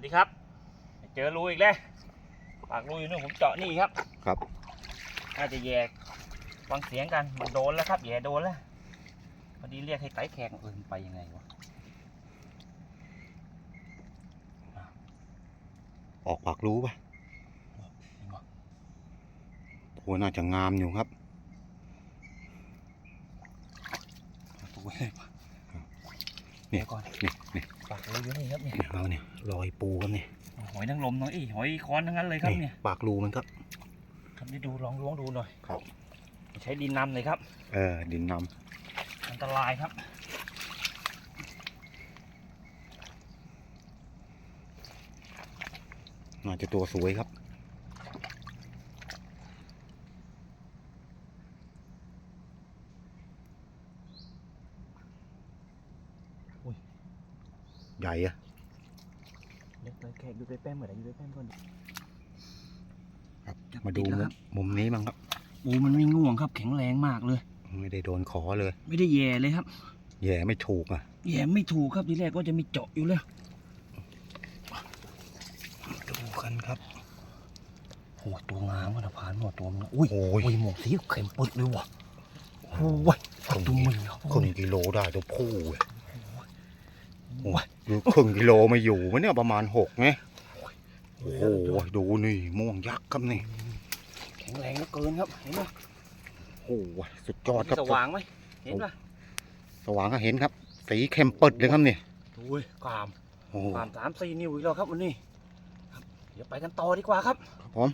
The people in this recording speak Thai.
วัสดีครับ เจอรูอีกแล้วปากรูอยู่นู่นผมเจาะนี่ครับ ครับ น่าจะแยกฟังเสียงกันมันโดนแล้วครับแย่โดนแล้วพอดีเรียกให้ไต่แขกเออมันไปยังไงวะออกปากรู้ปะนี่วะตัวน่าจะงามอยู่ครับตัวเลยวะ เนี่เดี๋ยยวก่อนนี่นี่ปากรูอยู่นี่ครับเนี่ยเนี่ยเราเนี่ยรอยปูครับเนี่ยหอยนางรมน้อยอีหอยค้อนทั้งนั้นเลยครับนี่เนี่ยปากรูมันครับครับนี่ดูลองล้วงดูหน่อยครับใช้ดินนำเลยครับ เออดินนอันตรายครับำน่าจะตัวสวยครับ ใหญ่อะเล็กเลยแขกอยู่ไปแป้มเหมือนอยู่ไปแป้มก่อนครับจับมาดูติดมุแล้วครัมบมุมนี้มั้งครับปูมันไม่ง่วงครับ แข็งแรงมากเลย ไม่ได้โดนขอเลย ไม่ได้แย่เลยครับ แย่ไม่ถูกอะ แย่ไม่ถูกครับทีแรกก็จะมีเจาะอยู่แล้วดูกันครับโอ้ตัวงามมันผ่านหมดตัวมันอุ้ยโอ้ยอุ้ยหมวกสีเข็มปึดเลยว่ะโอ้ยครึ่งตัวกิมึงครึ่งกิโลได้ตัวผู้อะ โอ้ยดูครึ่งกิโลไม่อยู่มันเนี่ยประมาณหกไงโอ้โหดูนี่ม่วงยักษ์ครับนี่ แข็งแรงเหลือเกินครับเห็นไหมโอ้โหสุดยอดครับสว่างไหมเห็นปะสว่างก็เห็นครับ สีเข้มเปิดเลยครับนี่อุ้ยกรามโอ้โหกรามสามสี่นิ้วอีกแล้วครับวันนี้ครับเดี๋ยวไปกันต่อดีกว่าครับครับผม